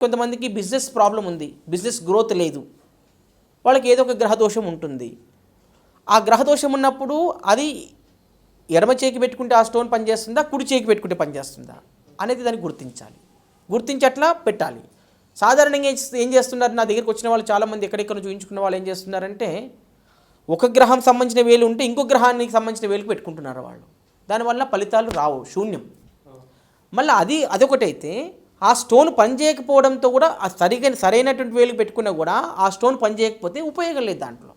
కొంతమందికి business problem ఉంది business growth లేదు. వాళ్ళకి ఏదో ఒక గ్రహదోషం ఉంటుంది. ఆ గ్రహదోషం ఉన్నప్పుడు అది ఎడమ చేయికి పెట్టుకుంటే ఆ స్టోన్ పనిచేస్తుందా కుడి చేయికి పెట్టుకుంటే పనిచేస్తుందా అనేది దాన్ని గుర్తించాలి. గుర్తించి అట్లా పెట్టాలి. సాధారణంగా ఏం- ఏం చేస్తున్నారు? నా దగ్గరికి వచ్చిన వాళ్ళు చాలామంది ఎక్కడెక్కడ చూపించుకున్న వాళ్ళు ఏం చేస్తున్నారంటే ఒక గ్రహం సంబంధించిన వేలు ఉంటే ఇంకో గ్రహానికి సంబంధించిన వేలుకు పెట్టుకుంటున్నారు వాళ్ళు. దానివల్ల ఫలితాలు రావు శూన్యం. మళ్ళీ అది అదొకటైతే ఆ స్టోన్ పనిచేయకపోవడంతో కూడా ఆ సరిగా సరైనటువంటి వేలు పెట్టుకున్నా కూడా ఆ స్టోన్ పనిచేయకపోతే ఉపయోగం లేదు దాంట్లో.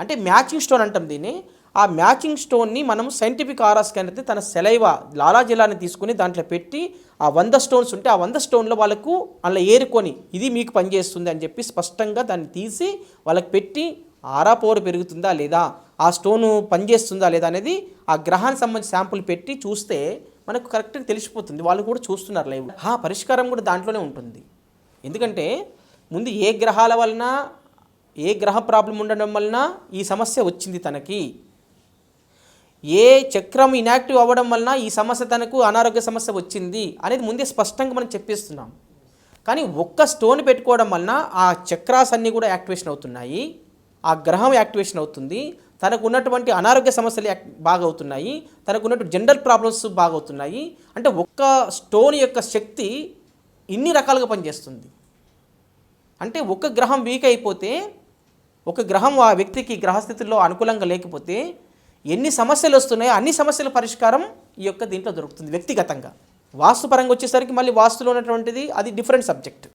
అంటే మ్యాచింగ్ స్టోన్ అంటాం దీన్ని. ఆ మ్యాచింగ్ స్టోన్ని మనం సైంటిఫిక్ ఆరా స్కాన్ అయితే తన సెలైవ లాలాజిలాని తీసుకుని దాంట్లో పెట్టి ఆ వంద స్టోన్స్ ఉంటే ఆ వంద స్టోన్లో వాళ్ళకు అలా ఏరుకొని ఇది మీకు పనిచేస్తుంది అని చెప్పి స్పష్టంగా దాన్ని తీసి వాళ్ళకి పెట్టి ఆరా పెరుగుతుందా లేదా ఆ స్టోను పనిచేస్తుందా లేదా అనేది ఆ గ్రహానికి సంబంధించి శాంపుల్ పెట్టి చూస్తే మనకు కరెక్ట్గా తెలిసిపోతుంది. వాళ్ళు కూడా చూస్తున్నారు లైవ్ ఆ పరిష్కారం కూడా దాంట్లోనే ఉంటుంది. ఎందుకంటే ముందు ఏ గ్రహాల వలన ఏ గ్రహ ప్రాబ్లం ఉండడం వలన ఈ సమస్య వచ్చింది తనకి. ఏ చక్రం ఇనాక్టివ్ అవ్వడం వలన ఈ సమస్య తనకు అనారోగ్య సమస్య వచ్చింది అనేది ముందే స్పష్టంగా మనం చెప్పేస్తున్నాం. కానీ ఒక్క స్టోన్ పెట్టుకోవడం వలన ఆ చక్రాస్ అన్నీ కూడా యాక్టివేషన్ అవుతున్నాయి. ఆ గ్రహం యాక్టివేషన్ అవుతుంది. తనకు ఉన్నటువంటి అనారోగ్య సమస్యలు బాగవుతున్నాయి తనకు ఉన్నటువంటి జనరల్ ప్రాబ్లమ్స్ బాగవుతున్నాయి. అంటే ఒక్క స్టోన్ యొక్క శక్తి ఇన్ని రకాలుగా పనిచేస్తుంది. అంటే ఒక గ్రహం వీక్ అయిపోతే ఒక గ్రహం ఆ వ్యక్తికి గ్రహస్థితిలో అనుకూలంగా లేకపోతే ఎన్ని సమస్యలు వస్తున్నాయో అన్ని సమస్యల పరిష్కారం ఈ యొక్క దీంట్లో దొరుకుతుంది వ్యక్తిగతంగా. వాస్తు పరంగా వచ్చేసరికి మళ్ళీ వాస్తులో ఉన్నటువంటిది అది డిఫరెంట్ సబ్జెక్ట్.